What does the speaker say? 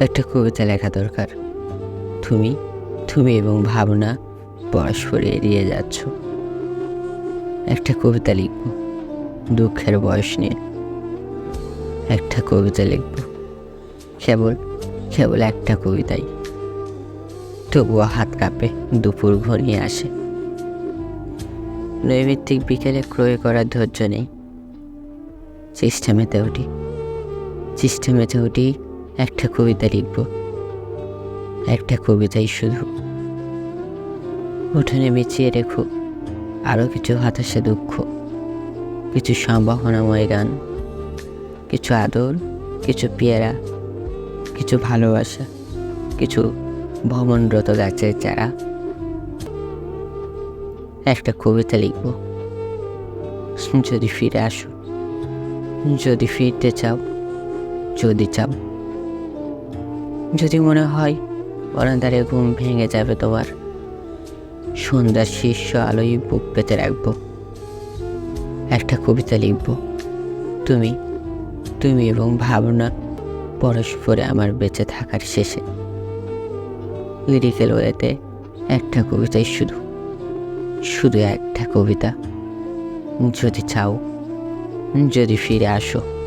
একটা কবিতা লেখা দরকার। তুমি তুমি এবং ভাবনা পরস্পর এড়িয়ে যাচ্ছ। একটা কবিতা লিখব, দুঃখের বয়স নিয়ে। একটা কবিতা লিখব, কেবল কেবল একটা কবিতাই। তবুও হাত কাঁপে, দুপুর ঘনিয়ে আসে। নৈমিত্তিক বিকেলে ক্রয় করার ধৈর্য নেই। চেষ্টা মেতে উঠি। চেষ্টা মেতে উঠি একটা কবিতা লিখব। একটা কবিতাই শুধু। উঠোনে বিছিয়ে রেখো আরও কিছু হতাশা, দুঃখ, কিছু সম্ভাবনাময় গান, কিছু আদর, কিছু পেয়ারা, কিছু ভালোবাসা, কিছু ভ্রমণরত গাছের চারা। একটা কবিতা লিখব। যদি ফিরে আসো, যদি ফিরতে চাও, যদি চাও। যদি মনে হয় অনাদারে ঘুম ভেঙে যাবে তোমার, সন্ধ্যার শীর্ষ আলোয় বুক পেতে রাখব। একটা কবিতা লিখব। তুমি তুমি এবং ভাবনা পরস্পরে আমার বেঁচে থাকার শেষে। লিরিক্যাল ওয়েতে একটা কবিতাই শুধু শুধু একটা কবিতা। যদি চাও, যদি ফিরে আসো।